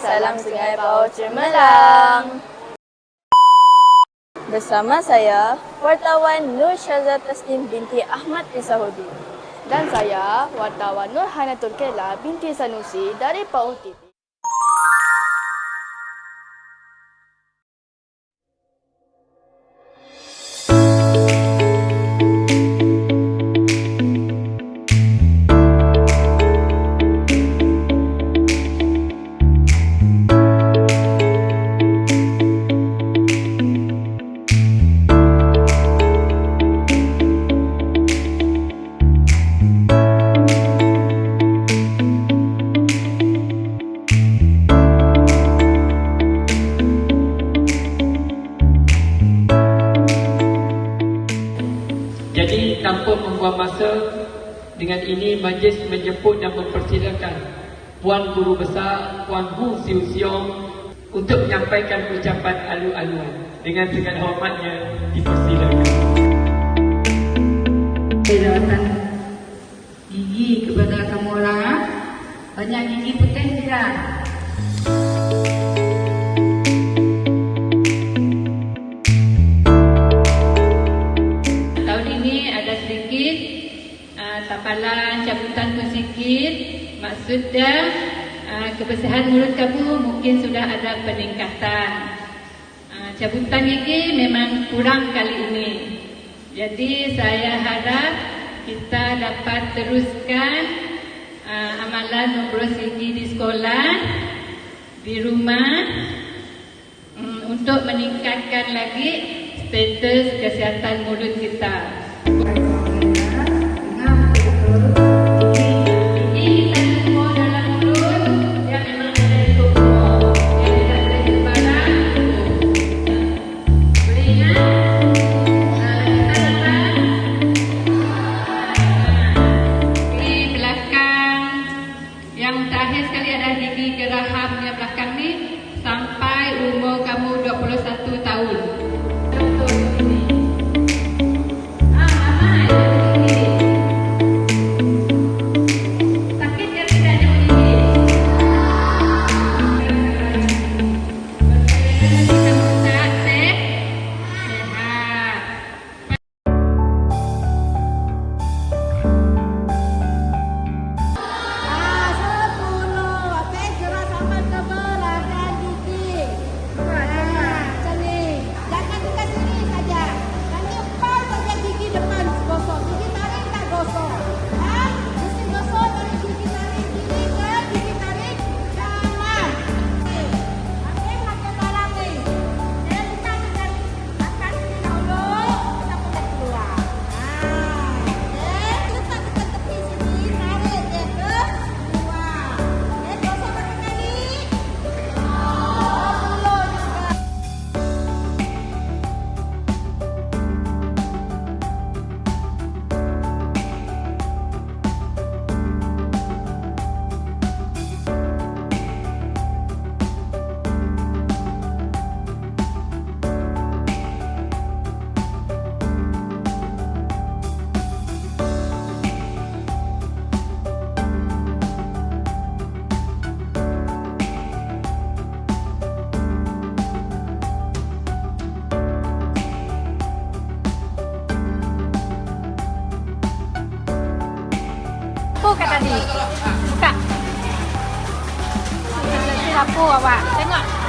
dalam Sungai Bawah Cemerlang. Bersama saya, wartawan Nur Syazah Taslim binti Ahmad Isahudi. Dan saya, wartawan Nur Hanatul Kela binti Sanusi dari PAUD TV. Membuang masa dengan ini majlis menjemput dan mempersilakan Puan Guru Besar Puan Hu Siu Siong untuk menyampaikan ucapan alu-aluan dengan segala hormatnya dipersilakan. Rawatan gigi kepada kamu orang. Banyak gigi putih tidak? Ada sedikit uh, tapalan cabutan tu sikit. Maksudnya uh, kebersihan mulut kamu mungkin sudah ada peningkatan. Uh, Cabutan gigi memang kurang kali ini. Jadi saya harap kita dapat teruskan uh, amalan memberos gigi di sekolah, di rumah um, untuk meningkatkan lagi status kesihatan mulut kita. kata dia. Buka. Sila po, awak. Tengok.